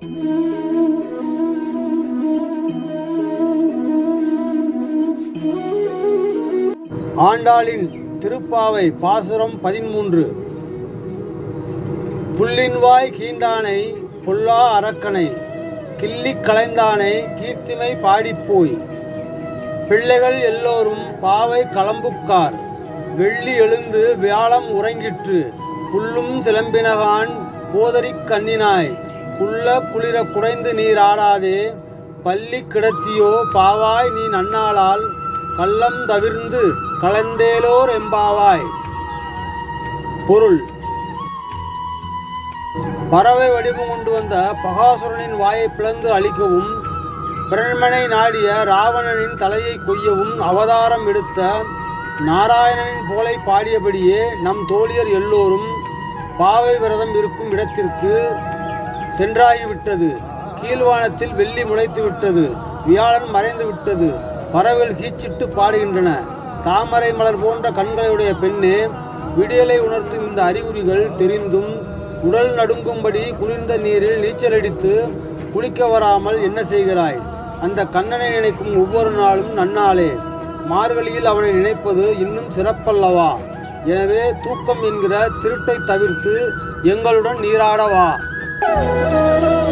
ஆண்டாளின் திருப்பாவை பாசுரம் பதிமூன்று புல்லின்வாய் கீண்டானை பொல்லா அரக்கனை கிள்ளி களைந்தானை கீர்த்திமை பாடிப்போய். பிள்ளைகள் எல்லோரும் பாவை களம்புக்கார் வெள்ளி எழுந்து வியாழம் உறங்கிற்று. புல்லும் சிலம்பினகான் போதரிக் கண்ணினாய். குள்ள குளிர குடைந்து நீர் ஆடாதே. பள்ளி கிடத்தியோ பாவாய் நீ நன்னாளால் கள்ளம் தவிர்ந்து கலந்தேலோர் எம்பாவாய். பொருள். பறவை வடிவம் கொண்டு வந்த பகாசுரனின் வாயை பிளந்து அழிக்கவும் பிரண்மனை நாடிய ராவணனின் தலையை கொய்யவும் அவதாரம் எடுத்த நாராயணனின் புகழை பாடியபடியே நம் தோழியர் எல்லோரும் பாவை விரதம் இருக்கும் இடத்திற்கு சென்றாகிவிட்டது. கீழ்வானத்தில் வெள்ளி முளைத்து விட்டது வியாழன் மறைந்து விட்டது பறவைகள் கீச்சிட்டு பாடுகின்றன. தாமரை மலர் போன்ற கண்களையுடைய பெண்ணே விடியலை உணர்த்தும் இந்த அறிகுறிகள் தெரிந்தும் உடல் நடுங்கும்படி குளிர்ந்த நீரில் நீச்சலடித்து குளிக்க வராமல் என்ன செய்கிறாய்? அந்த கண்ணனை நினைக்கும் ஒவ்வொரு நாளும் நன்னாளே. மார்கழியில் அவனை நினைப்பது இன்னும் சிறப்பல்லவா? எனவே தூக்கம் என்கிற திருட்டை தவிர்த்து எங்களுடன் நீராடவா Oh, oh, oh.